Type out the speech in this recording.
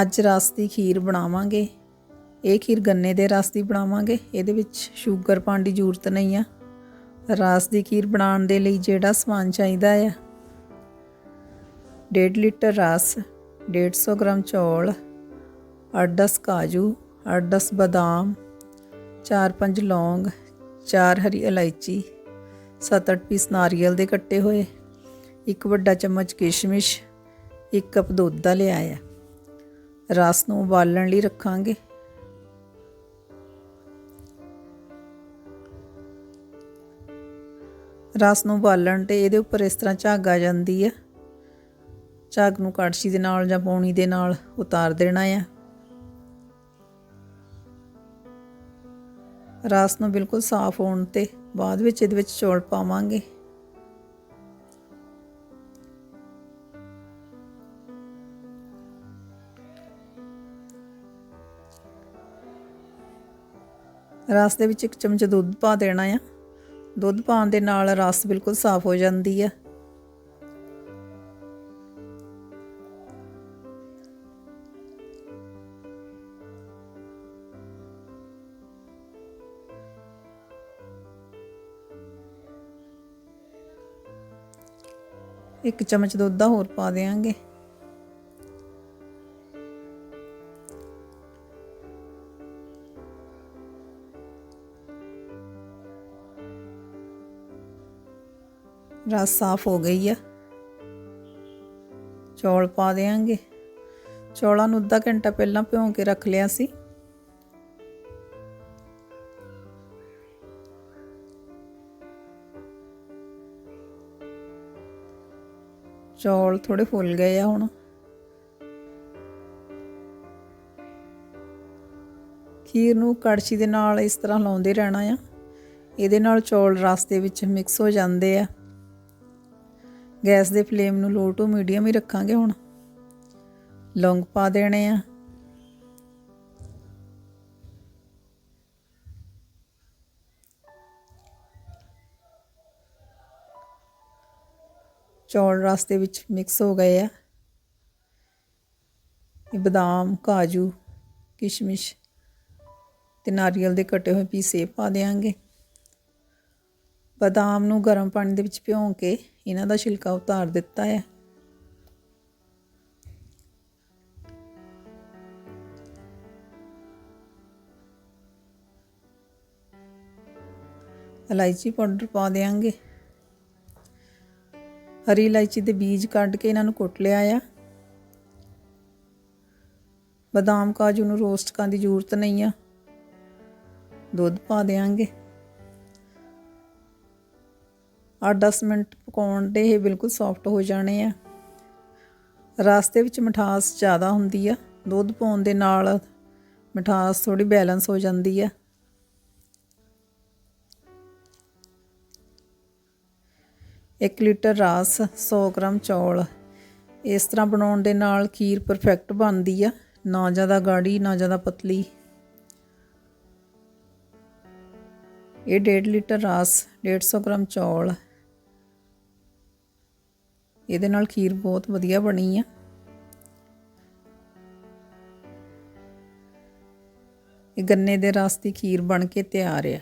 ਅੱਜ ਰਸ ਦੀ ਖੀਰ ਬਣਾਵਾਂਗੇ। ਇਹ ਖੀਰ ਗੰਨੇ ਦੇ ਰਸ ਦੀ ਬਣਾਵਾਂਗੇ। ਇਹਦੇ ਵਿੱਚ ਸ਼ੂਗਰ ਪਾਉਣ ਦੀ ਜ਼ਰੂਰਤ ਨਹੀਂ ਆ। ਰਸ ਦੀ ਖੀਰ ਬਣਾਉਣ ਦੇ ਲਈ ਜਿਹੜਾ ਸਮਾਨ ਚਾਹੀਦਾ ਆ 1.5 ਲੀਟਰ ਰਸ 150 ਗ੍ਰਾਮ ਚੌਲ 8-10 ਕਾਜੂ 8-10 ਬਦਾਮ 4-5 ਲੌਂਗ 4 ਹਰੀ ਇਲਾਇਚੀ 7-8 ਪੀਸ ਨਾਰੀਅਲ ਦੇ ਕੱਟੇ ਹੋਏ, ਇੱਕ ਵੱਡਾ ਚਮਚ ਕਿਸ਼ਮਿਸ਼, ਇੱਕ ਕੱਪ ਦੁੱਧ ਦਾ ਲਿਆ ਆ। ਰਸ ਨੂੰ ਉਬਾਲਣ ਲਈ ਰੱਖਾਂਗੇ। ਰਸ ਨੂੰ ਉਬਾਲਣ ਤੇ ਇਹਦੇ ਉੱਪਰ ਇਸ ਤਰ੍ਹਾਂ ਝੱਗ ਆ ਜਾਂਦੀ ਹੈ ਝੱਗ ਨੂੰ ਕੜਛੀ ਦੇ ਨਾਲ ਜਾਂ ਪੌਣੀ ਦੇ ਨਾਲ ਉਤਾਰ ਦੇਣਾ ਆ। ਰਸ ਨੂੰ ਬਿਲਕੁਲ ਸਾਫ਼ ਹੋਣ ਤੇ ਬਾਅਦ ਵਿੱਚ ਇਹਦੇ ਵਿੱਚ ਚੌਲ ਪਾਵਾਂਗੇ। ਰਸ ਦੇ ਵਿੱਚ ਇੱਕ ਚਮਚ ਦੁੱਧ ਪਾ ਦੇਣਾ ਆ। ਦੁੱਧ ਪਾਉਣ ਦੇ ਨਾਲ ਰਸ ਬਿਲਕੁਲ ਸਾਫ਼ ਹੋ ਜਾਂਦੀ ਆ। ਇੱਕ ਚਮਚ ਦੁੱਧ ਦਾ ਹੋਰ ਪਾ ਦੇਵਾਂਗੇ ਰਸ ਸਾਫ਼ ਹੋ ਗਈ ਆ। ਚੌਲ ਪਾ ਦੇਵਾਂਗੇ ਚੌਲਾਂ ਨੂੰ ਅੱਧਾ ਘੰਟਾ ਪਹਿਲਾਂ ਭਿਉਂ ਕੇ ਰੱਖ ਲਿਆ ਸੀ। ਚੌਲ ਥੋੜੇ ਫੁੱਲ ਗਏ ਆ ਹੁਣ। ਖੀਰ ਨੂੰ ਕੜਛੀ ਦੇ ਨਾਲ ਇਸ ਤਰ੍ਹਾਂ ਲਾਉਂਦੇ ਰਹਿਣਾ ਆ। ਇਹਦੇ ਨਾਲ ਚੌਲ ਰਸ ਦੇ ਵਿੱਚ ਮਿਕਸ ਹੋ ਜਾਂਦੇ ਆ। ਗੈਸ ਦੇ ਫਲੇਮ ਨੂੰ ਲੋ ਟੂ ਮੀਡੀਅਮ ਹੀ ਰੱਖਾਂਗੇ ਹੁਣ। ਲੌਂਗ ਪਾ ਦੇਣੇ ਆ। ਚੌਲ ਰਸ ਦੇ ਵਿੱਚ ਮਿਕਸ ਹੋ ਗਏ ਆ। ਇਹ ਬਦਾਮ, ਕਾਜੂ, ਕਿਸ਼ਮਿਸ਼ ਤੇ ਨਾਰੀਅਲ ਦੇ ਕੱਟੇ ਹੋਏ ਪੀਸੇ ਪਾ ਦੇਾਂਗੇ ਬਦਾਮ ਨੂੰ ਗਰਮ ਪਾਣੀ ਦੇ ਵਿੱਚ ਭਿਉਂ ਕੇ ਇਹਨਾਂ ਦਾ ਛਿਲਕਾ ਉਤਾਰ ਦਿੱਤਾ ਹੈ। ਇਲਾਇਚੀ ਪਾਊਡਰ ਪਾ ਦੇਾਂਗੇ ਹਰੀ ਇਲਾਇਚੀ ਦੇ ਬੀਜ ਕੱਢ ਕੇ ਇਹਨਾਂ ਨੂੰ ਕੁੱਟ ਲਿਆ ਆ। ਬਦਾਮ ਕਾਜੂ ਨੂੰ ਰੋਸਟ ਕਰਨ ਦੀ ਜ਼ਰੂਰਤ ਨਹੀਂ ਆ। ਦੁੱਧ ਪਾ ਦੇਾਂਗੇ 8-10 ਮਿੰਟ ਪਕਾਉਣ ਦੇ ਇਹ ਬਿਲਕੁਲ ਸੌਫਟ ਹੋ ਜਾਣੇ ਆ। ਰਸ ਵਿੱਚ ਮਿਠਾਸ ਜ਼ਿਆਦਾ ਹੁੰਦੀ ਆ। ਦੁੱਧ ਪਾਉਣ ਦੇ ਨਾਲ ਮਿਠਾਸ ਥੋੜੀ ਬੈਲੈਂਸ ਹੋ ਜਾਂਦੀ ਆ। ਇੱਕ ਲੀਟਰ ਰਸ 100 ਗ੍ਰਾਮ ਚੌਲ ਇਸ ਤਰ੍ਹਾਂ ਬਣਾਉਣ ਦੇ ਨਾਲ ਖੀਰ ਪਰਫੈਕਟ ਬਣਦੀ ਆ। ਨਾ ਜ਼ਿਆਦਾ ਗਾੜੀ ਨਾ ਜ਼ਿਆਦਾ ਪਤਲੀ। ਇਹ 1.5 ਲੀਟਰ ਰਸ 150 ਗ੍ਰਾਮ ਚੌਲ ਇਹਦੇ ਨਾਲ ਖੀਰ ਬਹੁਤ ਵਧੀਆ ਬਣੀ ਆ। ਇਹ ਗੰਨੇ ਦੇ ਰਸ ਦੀ ਖੀਰ ਬਣ ਕੇ ਤਿਆਰ ਆ।